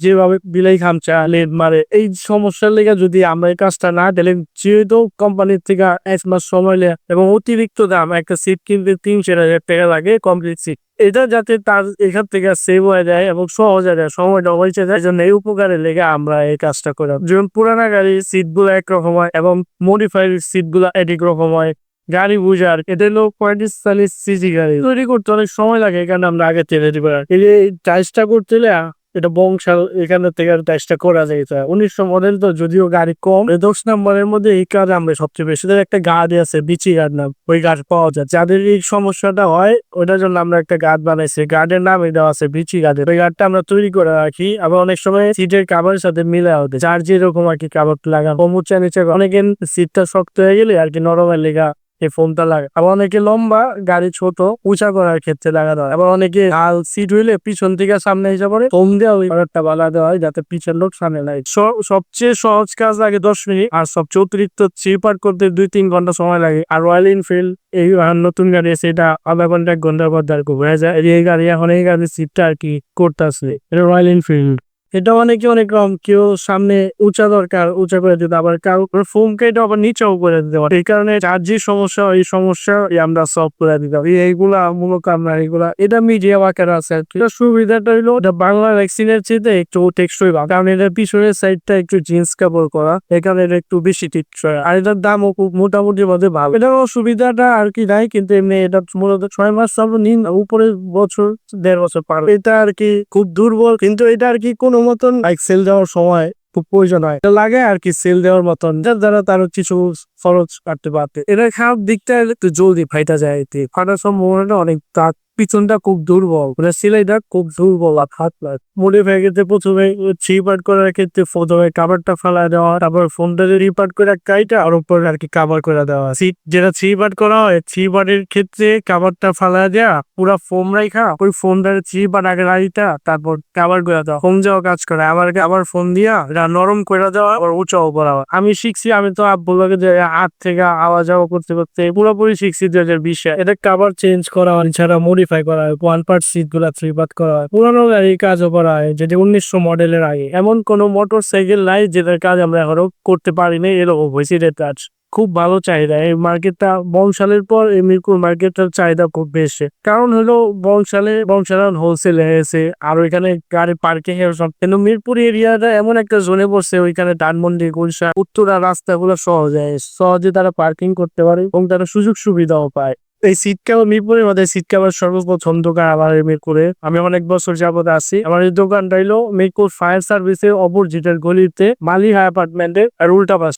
যেভাবে বিলাই খামচা লেট মারে, এই সমস্যার লেগে যদি আমরা এই কাজটা না দিলে যেহেতু কোম্পানির থেকে এক মাস সময় নেয় এবং অতিরিক্ত দাম, একটা সিট কিনতে তিন চার হাজার টাকা লাগে কমপ্লিট সিট এটা যাতে তার এখান থেকে সেভ হয়ে যায় এবং সহজ হয়ে যায়, সময়টা বেঁচে যায় জন্য এই উপকারের লেগে আমরা এই কাজটা করলাম যেমন পুরানা গাড়ির সিটগুলো একরকম হয় এবং মডিফাইড সিটগুলো এক রকম হয়। গাড়ি বুঝার, এটা হলো পঁয়ত্রিশ চল্লিশ সিসি গাড়ি। তৈরি করতে অনেক সময় লাগে এখানে আমরা আগে তেলে দিব এই টাইসটা করতে এটা বংশাল এখানে থেকে টাইসটা করা যায় এটা উনিশশো মডেল তো যদিও গাড়ি কম দশ নম্বরের মধ্যে এই কাজ আমরা সবচেয়ে বেশি। একটা গাড়ি আছে বিচি গাড় নাম, ওই গাছ পাওয়া যায়। যাদের এই সমস্যাটা হয়, ওইটার জন্য আমরা একটা গাছ বানাইছি। গার্ডের নাম এটা আছে বিচি গার্ডের ওই গাছটা আমরা তৈরি করে রাখি, আবার অনেক সময় সিটের কাভারের সাথে মিলে হতে যার যেরকম আর কি কাভার লাগানো। কম উচ্চা নিচে অনেকের সিটটা শক্ত হয়ে গেলে আর কি নরমের লেগা এই ফোনটা লাগে। আবার অনেকে লম্বা, গাড়ি ছোট, উঁচা করার ক্ষেত্রে লাগানো হয়। আবার অনেকে হাল সিট হইলে পিছন থেকে সামনে এসে পড়ে ফোন দেওয়া বালা দেওয়া হয় যাতে পিছন লোক সামনে লাগে সবচেয়ে সহজ কাজ লাগে দশ মিনিট আর সবচেয়ে অতিরিক্ত চিপার করতে দুই তিন ঘণ্টা সময় লাগে। আর রয়্যাল এনফিল্ড এই নতুন গাড়ি আছে, এটা আধা ঘণ্টা এক ঘণ্টার পর কি হয়ে যায় এই গাড়ি, এখন এই গাড়ির সিটটা আর কি করতেছে এটা রয়্যাল এনফিল্ড এটা অনেকে অনেক রকম কেউ সামনে উঁচা দরকার, উঁচা করে দিতে, আবার কারও ফোমকে এটা আবার নিচেও করে দিতে পারে। এই কারণে যার যে সমস্যা এই সমস্যা আমরা সলভ করে দিতে পারি। এইগুলা মূলত আমরা এগুলা এটা মিডিয়া ওয়ার্কার আছে। এটা সুবিধাটা হলো, এটা বাংলা ভ্যাকসিনের চেয়ে একটু টেকসই ভালো। কারণ এটার পিছনের সাইডটা একটু জিন্স কাপড় করা এখানে এটা একটু বেশি টেকসই। আর এটার দামও খুব মোটামুটি মধ্যে ভালো। এটার সুবিধাটা আর কি নাই, কিন্তু এমনি এটা মূলত ছয় মাস চালু নিন উপরে বছর, দেড় বছর পার। এটা আর কি খুব দুর্বল, কিন্তু এটা আর কি কোনো মতন লাইক সেল দেওয়ার সময় খুব প্রয়োজন হয়। লাগে আর কি সেল দেওয়ার মতন। যার দ্বারা তার কিছু খরচ কাটতে পারতে। এটা খারাপ দিকটা একটু জলদি ফাইটা যায় এতে। ফাটার সম্ভাবনাটা অনেক। তার পিছনটা খুব দুর্বল। মানে সিলাইটা খুব দুর্বল আর হাত মডিফাই ক্ষেত্রে প্রথমে থ্রি পার্ট করার ক্ষেত্রে প্রথমে কাভারটা ফেলা দেওয়া, তারপর ফোনটা রি পার্ট করে কাইটা, আর উপরে আর কি কাভার করে দেওয়া। সিট যেটা থ্রি পার্ট করা হয় থ্রি পার্টের ক্ষেত্রে কাভারটা ফেলা দেওয়া পুরা ফোম রাখা ওই ফোনটার থ্রি পার্ট আগে রাখা তারপর কাভার করে দেওয়া। ফোন যাওয়া কাজ করে। আবার আবার ফোন দিয়া, এটা নরম করে দেওয়া, আবার উঁচাও করা। আমি শিখছি, আমি তো আব্বুলাকে যে আট থেকে আওয়া যাওয়া করতে করতে পুরোপুরি শিখছি দুই হাজার বিশে এটা কাভার চেঞ্জ করা হয়, এছাড়া মডিফাই করা হয় ওয়ান পার্ট সিটগুলো থ্রি পার্ট করা হয়। পুরানো গাড়ি কাজও করা হয়, যেটি উনিশশো মডেলের আগে। এমন কোনো মোটর সাইকেল নাই, যেটার কাজ আমরা এখনও করতে পারিনি এরকম হয়েছে কাজ। খুব ভালো চাহিদা। এই মার্কেটটা বংশালের পর এই মিরপুর মার্কেটটার চাহিদা খুব বেশি। কারণ হলো বংশালে, বংশাল হোলসেল হয়েছে আর ওইখানে গাড়ি পার্কিং এর সব। কিন্তু মিরপুর এরিয়াটা এমন একটা জোনে পড়ছে, ওইখানে ধানমন্ডি গুলশা উত্তরা রাস্তাগুলো সহজে সহজে তারা পার্কিং করতে পারে এবং তারা সুযোগ সুবিধাও পায়। এই কাভার মিরপুরের মধ্যে কাভার সর্বপ্রথম দোকান আমার মিরপুরে। আমি অনেক বছর যাবত আছি। আমার এই দোকানটা হলো মিরপুর ফায়ার সার্ভিসের অপোজিটের গলিতে মালিহা অ্যাপার্টমেন্টের আর উল্টা পাশ।